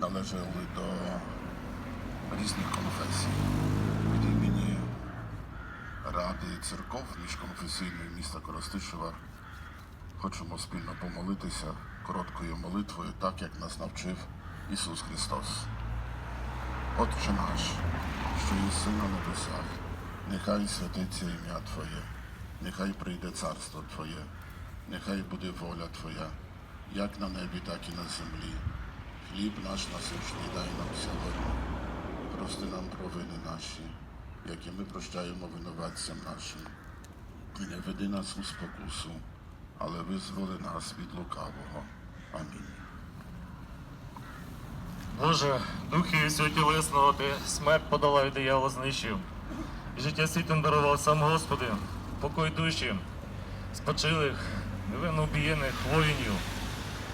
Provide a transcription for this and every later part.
належали до різних конфесій. Від імені Ради церков міжконфесійної міста Коростишева хочемо спільно помолитися короткою молитвою, так як нас навчив Ісус Христос. Отче наш, що єси на небесах, нехай святиться ім'я Твоє, нехай прийде царство Твоє, нехай буде воля Твоя, як на небі, так і на землі. Хліб наш насущний дай нам сьогодні. Прости нам провини наші, які ми прощаємо винуватцям нашим. І не веди нас у спокусу, але визволи нас від лукавого. Амінь. Боже, духи святілесного, ти смерть подолав і диявола знищив. І життя світом дарував сам Господи, покой душі, спочилих, невинно убієних воїнів,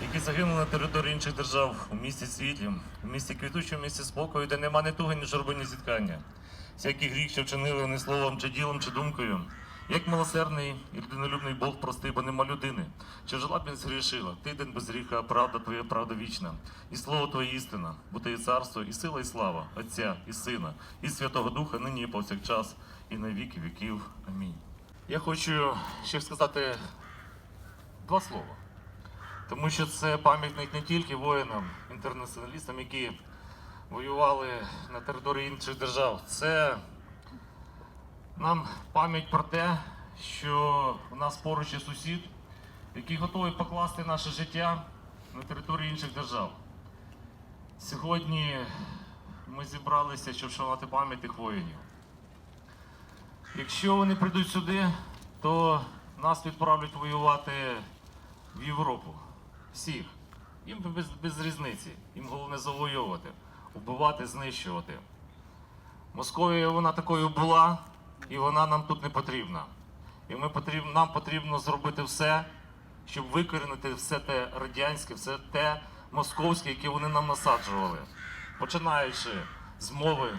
які загинули на території інших держав у місті світлі, у місті квітучому, в місті спокою, де нема ні туги, ні журби, ні зіткання. Всякий гріх, що вчинили не словом, чи ділом, чи думкою. Як милосердний і людинолюбний Бог простий, бо нема людини. Чи жила б він згрішила? Ти день без гріха, правда твоя, правда вічна. І слово твоє істина, бо ти і царство, і сила, і слава, Отця, і Сина, і Святого Духа, нині і повсякчас, і на віки віків. Амінь. Я хочу ще сказати два слова. Тому що це пам'ятник не тільки воїнам, інтернаціоналістам, які воювали на території інших держав. Це нам пам'ять про те, що у нас поруч є сусід, який готовий покласти наше життя на території інших держав. Сьогодні ми зібралися, щоб вшанувати пам'ять тих воїнів. Якщо вони прийдуть сюди, то нас відправлять воювати в Європу. Всіх. Їм без, без різниці. Їм головне завоювати, вбивати, знищувати. Московія вона такою була, і вона нам тут не потрібна. І ми потрібно, нам потрібно зробити все, щоб викорінити все те радянське, все те московське, яке вони нам насаджували. Починаючи з мови,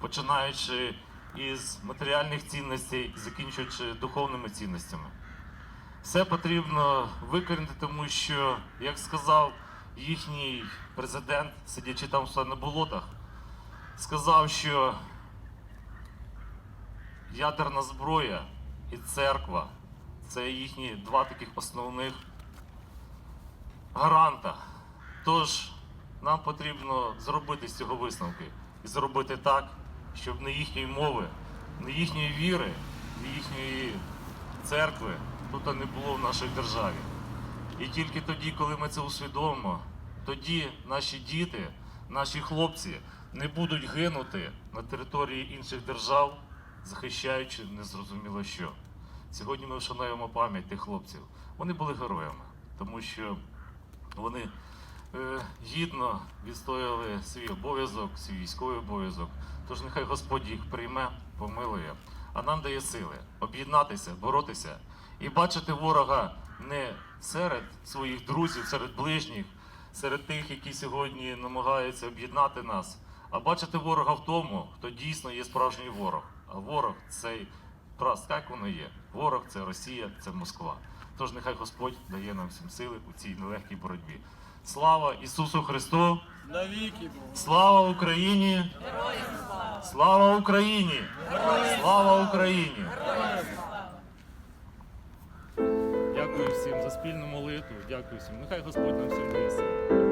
починаючи із матеріальних цінностей, закінчуючи духовними цінностями. Все потрібно викорінити, тому що, як сказав їхній президент, сидячи там на болотах, сказав, що ядерна зброя і церква це їхні два таких основних гаранта. Тож нам потрібно зробити з цього висновки і зробити так, щоб не їхньої мови, не їхньої віри, не їхньої церкви тут не було в нашій державі. І тільки тоді, коли ми це усвідомимо, тоді наші діти, наші хлопці не будуть гинути на території інших держав, захищаючи незрозуміло що. Сьогодні ми вшануємо пам'ять тих хлопців. Вони були героями, тому що вони е, гідно відстояли свій обов'язок, свій військовий обов'язок. Тож нехай Господь їх прийме, помилує, а нам дає сили об'єднатися, боротися і бачити ворога не серед своїх друзів, серед ближніх, серед тих, які сьогодні намагаються об'єднати нас, а бачити ворога в тому, хто дійсно є справжній ворог. А ворог цей раз, як воно є. Ворог це Росія, це Москва. Тож нехай Господь дає нам всім сили у цій нелегкій боротьбі. Слава Ісусу Христу! Навіки Богу. Слава Україні! Слава Україні! Слава Україні! Дякую всім за спільну молитву. Дякую всім. Нехай Господь нам всім дає сили.